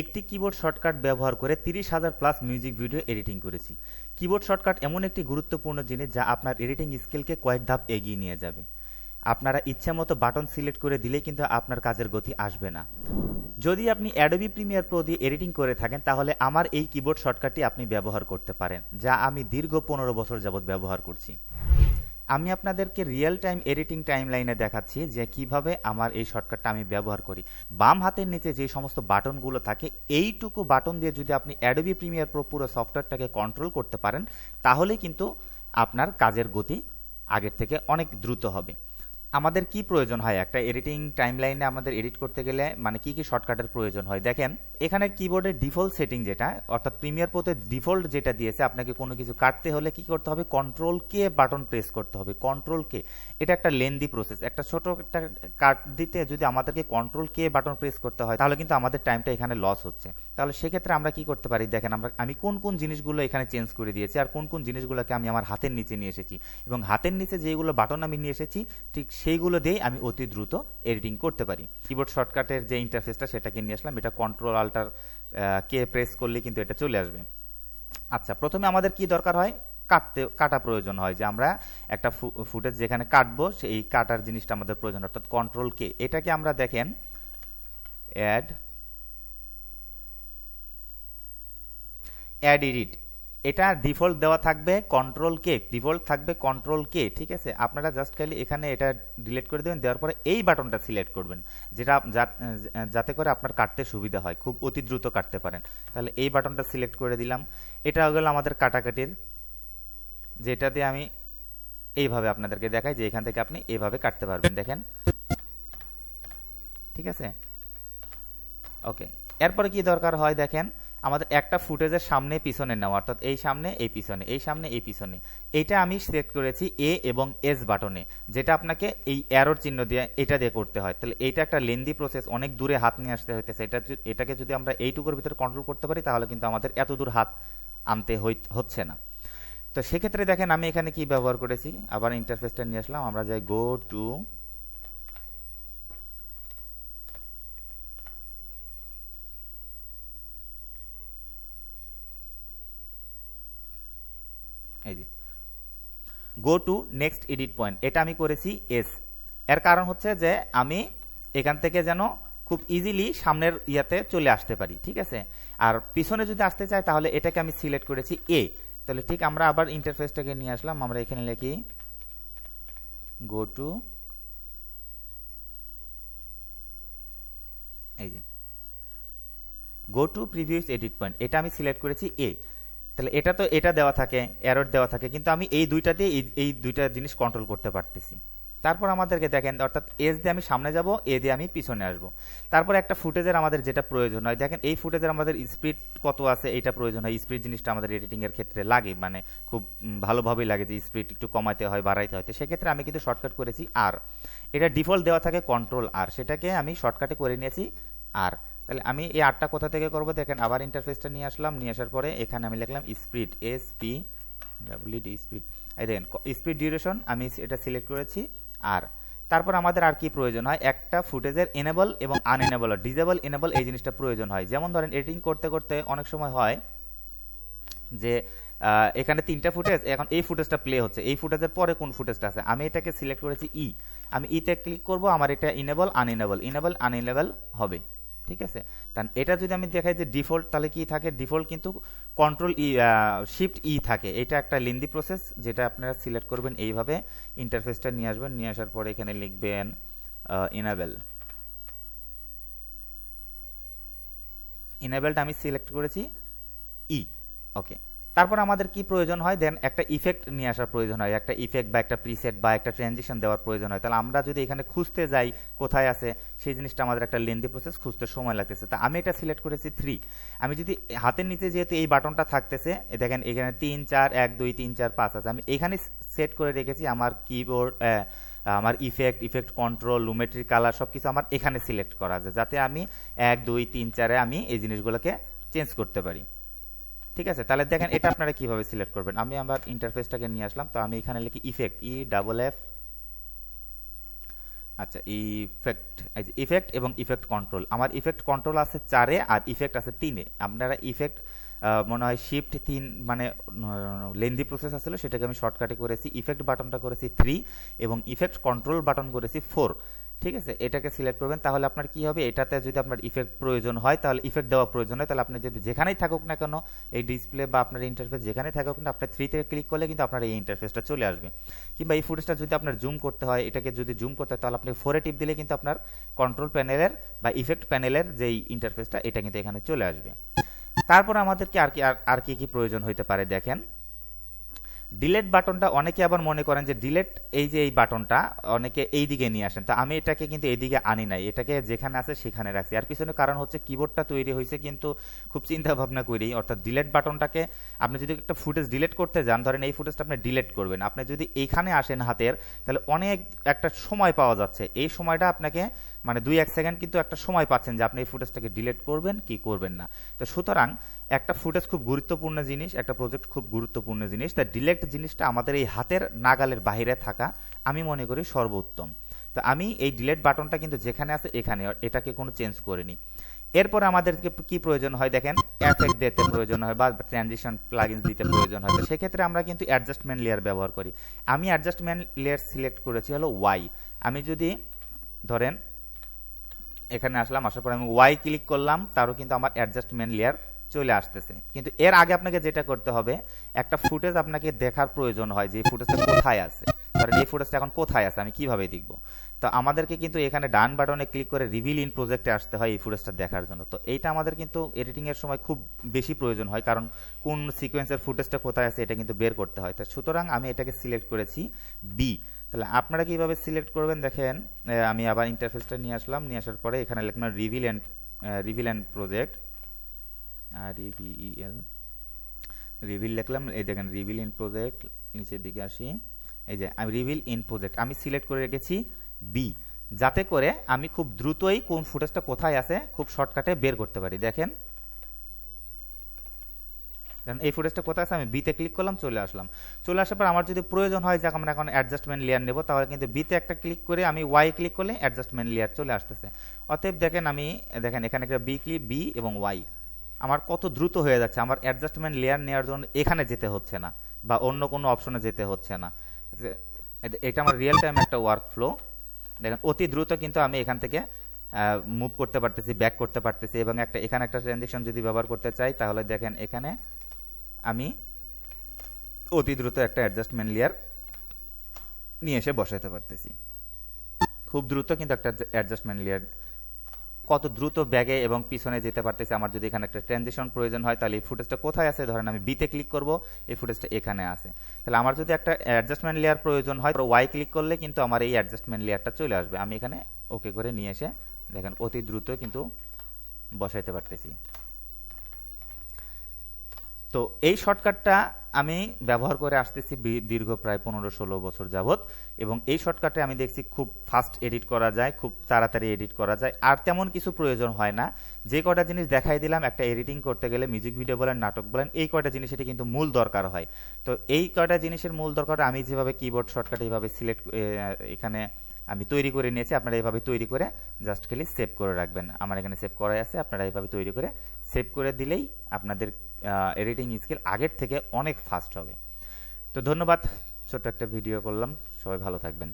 একটি keyboard shortcut ব্যবহার করে তিরিশ হাজার প্লাস মিউজিক ভিডিও এডিটিং করেছি। কিবোর্ড শর্টকাট এমন একটি গুরুত্বপূর্ণ জিনিস যা আপনার এডিটিং স্কিলকে কয়েক ধাপ এগিয়ে নিয়ে যাবে। আপনারা ইচ্ছা মতো বাটন সিলেক্ট করে দিলে কিন্তু আপনার কাজের গতি আসবে না। যদি আপনি অ্যাডোবি প্রিমিয়ার প্রো দিয়ে এডিটিং করে থাকেন, তাহলে আমার এই কিবোর্ড শর্টকাটটি আপনি ব্যবহার করতে পারেন, যা আমি দীর্ঘ পনেরো বছর যাবৎ ব্যবহার করছি। আমি আপনাদেরকে রিয়েল টাইম এডিটিং টাইম লাইনে দেখাচ্ছি যে কীভাবে আমার এই শর্টকাটটা আমি ব্যবহার করি। বাম হাতের নিচে যে সমস্ত বাটনগুলো থাকে, এইটুকু বাটন দিয়ে যদি আপনি অ্যাডোবি প্রিমিয়ার প্রো পুরো সফটওয়্যারটাকে কন্ট্রোল করতে পারেন, তাহলে কিন্তু আপনার কাজের গতি আগের থেকে অনেক দ্রুত হবে। আমাদের কি প্রয়োজন হয়? একটা এডিটিং টাইমলাইনে আমাদের এডিট করতে গেলে মানে কি কি শর্টকাটের প্রয়োজন হয়? দেখেন, এখানে কিবোর্ডের ডিফল্ট সেটিং যেটা, অর্থাৎ প্রিমিয়ার প্রোতে ডিফল্ট যেটা দিয়েছে, আপনাকে কোনো কিছু কাটতে হলে কি করতে হবে? কন্ট্রোল কে বাটন প্রেস করতে হবে। কন্ট্রোল কে এটা একটা লেন্দি প্রসেস একটা ছোট একটা কাট দিতে যদি আমাদেরকে কন্ট্রোল কে বাটন প্রেস করতে হয়, তাহলে কিন্তু আমাদের টাইমটা এখানে লস হচ্ছে। তাহলে সেক্ষেত্রে আমরা কি করতে পারি? দেখেন, আমরা, আমি কোন কোন জিনিসগুলো এখানে চেঞ্জ করে দিয়েছি, আর কোন কোন জিনিসগুলোকে আমি আমার হাতের নিচে নিয়ে এসেছি। এবং হাতের নিচে যেগুলো বাটন আমি নিয়ে এসেছি, ঠিক সেইগুলো দিয়ে আমি অতি দ্রুত এডিটিং করতে পারি। কিবোর্ড শর্টকাটের যে ইন্টারফেসটা সেটাকে নিয়ে আসলাম। এটা কন্ট্রোল আল্টার কে প্রেস করলে কিন্তু এটা চলে আসবে। আচ্ছা প্রথমে আমাদের কি দরকার হয়? কাটতে, কাটা প্রয়োজন হয়। যে আমরা একটা ফুটেজ যেখানে কাটবো, সেই কাটার জিনিসটা আমাদের প্রয়োজন। অর্থাৎ কন্ট্রোল কে এটাকে আমরা দেখেন অ্যাড অ্যাড এডিট এটা ডিফল্ট দেওয়া থাকবে কন্ট্রোল কে ডিফল্ট থাকবে কন্ট্রোল কে ঠিক আছে? আপনারা জাস্ট খালি এখানে এটা ডিলিট করে দেবেন, দেওয়ার পরে এই বাটনটা সিলেক্ট করবেন, যেটা যাতে করে আপনার কাটতে সুবিধা হয়, খুব অতি দ্রুত কাটতে পারেন। তাহলে এই বাটনটা সিলেক্ট করে দিলাম। এটা গেল আমাদের কাটাকাটির, যেটা দিয়ে আমি এইভাবে আপনাদেরকে দেখাই যে এখান থেকে আপনি এইভাবে কাটতে পারবেন, দেখেন। ঠিক আছে? ওকে এরপরে কি দরকার হয় দেখেন? আমাদের একটা ফুটেজের সামনে, পিছনে নেওয়া, অর্থাৎ এই সামনে, এই পিছনে, এই সামনে, এই পিছনে। এইটা আমি সিলেক্ট করেছি এ এবং এস বাটনে যেটা আপনাকে এই অ্যারোর চিহ্ন দিয়ে এটা দিয়ে করতে হয়। তাহলে এইটা একটা লেন্দি প্রসেস অনেক দূরে হাত নিয়ে আসতে হইতেছে। এটা এটাকে যদি আমরা এইটুকুর ভিতরে কন্ট্রোল করতে পারি, তাহলে কিন্তু আমাদের এত দূর হাত আনতে হচ্ছে না। তো সেক্ষেত্রে দেখেন আমি এখানে কি ব্যবহার করেছি? আবার ইন্টারফেসটা নিয়ে আসলাম। আমরা যাই go to go to next edit point এটা আমি করেছি এস এর কারণ হচ্ছে যে আমি এখান থেকে যেন খুব ইজিলি সামনের ইয়াতে চলে আসতে পারি, ঠিক আছে? আর পিছনে যদি আসতে চাই, তাহলে এটাকে আমি সিলেক্ট করেছি এ তাহলে ঠিক আমরা আবার ইন্টারফেসটাকে নিয়ে আসলাম। আমরা এখানে লিখি গো টু এই যে go to previous edit point এটা আমি সিলেক্ট করেছি এ তাহলে এটা তো, এটা দেওয়া থাকে এরর দেওয়া থাকে, কিন্তু আমি এই দুইটা দিয়ে এই দুইটা জিনিস কন্ট্রোল করতে পারতেছি। তারপর আমাদেরকে দেখেন, অর্থাৎ এস দিয়ে আমি সামনে যাব এ দিয়ে আমি পিছনে আসব। তারপর একটা ফুটেজের আমাদের যেটা প্রয়োজন হয়, দেখেন এই ফুটেজের আমাদের স্পিড কত আছে এটা প্রয়োজন হয় স্পিড জিনিসটা আমাদের এডিটিং এর ক্ষেত্রে লাগে মানে খুব ভালোভাবেই লাগে যে স্পিড একটু কমাতে হয়, বাড়াইতে হয়। তো সেক্ষেত্রে আমি কিন্তু শর্টকাট করেছি আর এটা ডিফল্ট দেওয়া থাকে কন্ট্রোল আর সেটাকে আমি শর্টকাটে করে নিয়েছি আর তাহলে আমি এই আটটা কোথা থেকে করব? দেখেন, আবার ইন্টারফেসটা নিয়ে আসলাম, নিয়ে আসার পরে এখানে আমি লিখলাম speed S P W D speed এই দেখেন স্পিড ডিউরেশন আমি এটা সিলেক্ট করেছি, আর তারপর আমাদের আর কি প্রয়োজন হয়? একটা ফুটেজের এনেবল এবং আনএনেবল ডিজেবল এনেবল এই জিনিসটা প্রয়োজন হয়। যেমন ধরেন এডিটিং করতে করতে অনেক সময় হয় যে এখানে তিনটা ফুটেজ এখন এই ফুটেজটা প্লে হচ্ছে। এই ফুটেজের পরে কোন ফুটেজটা আছে? আমি এটাকে সিলেক্ট করেছি ই আমি ইতে ক্লিক করব, আমার এটা ইনেবল আনএনেবল ইনেবল আনএনেবল হবে। ঠিক আছে? এটা যদি আমি দেখাই যে ডিফল্ট, তাহলে কি থাকে? ডিফল্ট কিন্তু কন্ট্রোল ই শিফট ই থাকে। এটা একটা লেন্দি প্রসেস যেটা আপনারা সিলেক্ট করবেন এইভাবে। ইন্টারফেসটা নিয়ে আসবেন, নিয়ে আসার পরে এখানে লিখবেন ইনাবেল ইনাবেলটা আমি সিলেক্ট করেছি ই ওকে তারপর আমাদের কি প্রয়োজন হয়? দেন একটা ইফেক্ট নিয়ে আসার প্রয়োজন হয়। একটা ইফেক্ট বা একটা প্রিসেট বা একটা ট্রানজিশন দেওয়ার প্রয়োজন হয়। তাহলে আমরা যদি এখানে খুঁজতে যাই, কোথায় আছে, সেই জিনিসটা আমাদের একটা লেন্দি প্রসেস খুঁজতে সময় লাগতেছে। তা আমি এটা সিলেক্ট করেছি থ্রি আমি যদি হাতের নিচে যেহেতু এই বাটনটা থাকতেছে, দেখেন এখানে তিন, চার, এক, দুই, তিন, চার, পাঁচ আছে। আমি এখানে সেট করে রেখেছি আমার কিবোর্ড আমার effect effect control Lumetri colour সব কিছু আমার এখানে সিলেক্ট করা আছে। যাতে আমি এক, দুই, তিন, চারে আমি এই জিনিসগুলোকে চেঞ্জ করতে পারি। ঠিক আছে? তাহলে দেখেন এটা আপনারা কীভাবে সিলেক্ট করবেন। আমি আমার ইন্টারফেসটাকে নিয়ে আসলাম, তো আমি এখানে লিখি ইফেক্ট ই ডাবল এফ আচ্ছা ইফেক্ট ইফেক্ট এবং ইফেক্ট কন্ট্রোল আমার ইফেক্ট কন্ট্রোল আছে চারে আর ইফেক্ট আছে তিনে। আপনারা ইফেক্ট মনে হয় শিফট তিন মানে লেন্দি প্রসেস আসলে সেটাকে আমি শর্টকাটে করেছি ইফেক্ট বাটনটা করেছি থ্রি এবং ইফেক্ট কন্ট্রোল বাটন করেছি ফোর ঠিক আছে? এটাকে সিলেক্ট করবেন, তাহলে আপনার কি হবে? এটাতে যদি আপনার ইফেক্ট প্রয়োজন হয়, তাহলে ইফেক্ট দেওয়া প্রয়োজন হয়। তাহলে আপনি যদি যেখানেই থাকুক না কেন, এই ডিসপ্লে বা আপনার ইন্টারফেস যেখানেই থাকুক না আপনার থ্রিতে ক্লিক করলে কিন্তু আপনার এই ইন্টারফেসটা চলে আসবে। কিংবা এই ফুটেজটা যদি আপনার জুম করতে হয়, এটাকে যদি জুম করতে হয়, তাহলে আপনি ফোরে টিপ দিলে কিন্তু আপনার কন্ট্রোল প্যানেলের বা ইফেক্ট প্যানেলের যেই ইন্টারফেসটা এটা কিন্তু এখানে চলে আসবে। তারপর আমাদেরকে আর কি আর কি কি প্রয়োজন হইতে পারে দেখেন। ডিলেট বাটনটা অনেকে আবার মনে করেন যে ডিলেট এই যে এই বাটনটা অনেকে এই দিকে নিয়ে আসেন। তা আমি এটাকে কিন্তু এইদিকে আনি নাই। এটাকে যেখানে আছে সেখানে রাখছি। আর পিছনে কারণ হচ্ছে কিবোর্ডটা তৈরি হয়েছে কিন্তু খুব চিন্তা ভাবনা করি। অর্থাৎ ডিলেট বাটনটাকে আপনি যদি একটা ফুটেজ ডিলেট করতে যান, ধরেন এই ফুটেজটা আপনি ডিলেট করবেন। আপনি যদি এইখানে আসেন হাতের, তাহলে অনেক একটা সময় পাওয়া যাচ্ছে। এই সময়টা আপনাকে মানে দুই এক সেকেন্ড কিন্তু একটা সময় পাচ্ছেন যে আপনি এই ফুটেজটাকে ডিলেট করবেন, কি করবেন না। তো সুতরাং একটা ফুটেজ খুব গুরুত্বপূর্ণ জিনিস, একটা প্রজেক্ট খুব গুরুত্বপূর্ণ জিনিস। তা ডিলেক্ট জিনিসটা আমাদের এই হাতের নাগালের বাহিরে থাকা, আমি মনে করি সর্বোত্তম। তো আমি এই ডিলেট বাটনটা কিন্তু যেখানে আছে এখানে, এটাকে কোনো চেঞ্জ করিনি। এরপর আমাদেরকে কি প্রয়োজন হয় দেখেন? এফেক্ট দিতে প্রয়োজন হয় বা ট্রানজিশন প্লাগইনস দিতে প্রয়োজন হয়। তো সেক্ষেত্রে আমরা কিন্তু অ্যাডজাস্টমেন্ট লেয়ার ব্যবহার করি। আমি অ্যাডজাস্টমেন্ট লেয়ার সিলেক্ট করেছি হলো ওয়াই আমি যদি ধরেন এখানে আসলাম, আসার পর আমি ওয়াই ক্লিক করলাম, তারও কিন্তু আমার অ্যাডজাস্টমেন্ট লেয়ার চলে আসতেছে। কিন্তু এর আগে আপনাকে যেটা করতে হবে, একটা ফুটেজ আপনাকে দেখার প্রয়োজন হয় যে ফুটেজটা কোথায় আছে। ধরেন এই ফুটেজটা এখন কোথায় আছে, আমি কীভাবে দেখব? তো আমাদেরকে কিন্তু এখানে ডান বাটনে ক্লিক করে রিভিল ইন প্রজেক্টে আসতে হয় এই ফুটেজটা দেখার জন্য। তো এইটা আমাদের কিন্তু এডিটিং এর সময় খুব বেশি প্রয়োজন হয়, কারণ কোন সিকোয়েন্সের ফুটেজটা কোথায় আছে এটা কিন্তু বের করতে হয়। তো সুতরাং আমি এটাকে সিলেক্ট করেছি বি তাহলে আপনারা কীভাবে সিলেক্ট করবেন? দেখেন আমি আবার ইন্টারফেসটা নিয়ে আসলাম। নিয়ে আসার পরে এখানে লিখলাম reveal and reveal and project আর ইভিএল রিভিল লিখলাম, এই দেখেন রিভিল ইন প্রজেক্ট নিচের দিকে আসি। এই যে, আমি রিভিল ইন প্রজেক্ট আমি সিলেক্ট করে রেখেছি বি যাতে করে আমি খুব দ্রুতই কোন ফুটেজটা কোথায় আছে, খুব শর্টকাটে বের করতে পারি। দেখেন এই ফুটেজটা কোথায় আছে? আমি বিতে ক্লিক করলাম, চলে আসলাম। চলে আসার পর আমার যদি প্রয়োজন হয় যে আমরা এখন অ্যাডজাস্টমেন্ট লেয়ার নেব, তাহলে কিন্তু বিতে একটা ক্লিক করে আমি ওয়াই ক্লিক করলে অ্যাডজাস্টমেন্ট লেয়ার চলে আসতেছে। অতএব দেখেন আমি, দেখেন এখানে একটা বি ক্লিক বি এবং ওয়াই আমার কত দ্রুত হয়ে যাচ্ছে, আমার অ্যাডজাস্টমেন্ট লেয়ার নেওয়ার জন্য এখানে যেতে হচ্ছে না, বা অন্য কোনো অপশনে যেতে হচ্ছে না। এটা আমার রিয়েল টাইম একটা ওয়ার্ক ফ্লো দেখেন, অতি দ্রুত কিন্তু আমি এখান থেকে মুভ করতে পারতেছি ব্যাক করতে পারতেছি, এবং একটা, এখানে একটা ট্রানজেকশন যদি ব্যবহার করতে চাই, তাহলে দেখেন এখানে আমি অতি দ্রুত একটা অ্যাডজাস্টমেন্ট লেয়ার নিয়ে এসে বসাইতে পারতেছি। খুব দ্রুত কিন্তু একটা অ্যাডজাস্টমেন্ট লেয়ার কত দ্রুত ব্যাগে এবং পিছনে যেতে পারতেছি। আমার যদি এখানে একটা ট্রানজিশন প্রয়োজন হয়, তাহলে এই ফুটেজটা কোথায় আছে? ধরেন আমি বিতে ক্লিক করব, এই ফুটেজটা এখানে আছে। তাহলে আমার যদি একটা অ্যাডজাস্টমেন্ট লেয়ার প্রয়োজন হয় ওয়াই ক্লিক করলে কিন্তু আমার এই অ্যাডজাস্টমেন্ট লেয়ারটা চলে আসবে। আমি এখানে ওকে করে নিয়ে এসে দেখেন অতি দ্রুত কিন্তু বসাইতে পারতেছি। তো এই শর্টকাটটা আমি ব্যবহার করে আসতেছি দীর্ঘ প্রায় পনেরো ষোলো বছর যাবৎ এবং এই শর্টকাটে আমি দেখছি খুব ফাস্ট এডিট করা যায়, খুব তাড়াতাড়ি এডিট করা যায়। আর তেমন কিছু প্রয়োজন হয় না। যে কটা জিনিস দেখাই দিলাম, একটা এডিটিং করতে গেলে মিউজিক ভিডিও বলেন, নাটক বলেন, এই কয়টা জিনিস এটি কিন্তু মূল দরকার হয়। তো এই কয়টা জিনিসের মূল দরকার আমি যেভাবে কিবোর্ড শর্টকাট এইভাবে সিলেক্ট এখানে আমি তৈরি করে নিয়েছি, আপনারা এইভাবে তৈরি করে জাস্ট খালি সেভ করে রাখবেন। আমার এখানে সেভ করাই আছে, আপনারা এইভাবে তৈরি করে সেভ করে দিলেই আপনাদের এডিটিং স্কিল আগের থেকে অনেক ফাস্ট হবে। তো ধন্যবাদ, ছোট্ট একটা ভিডিও করলাম, সবাই ভালো থাকবেন।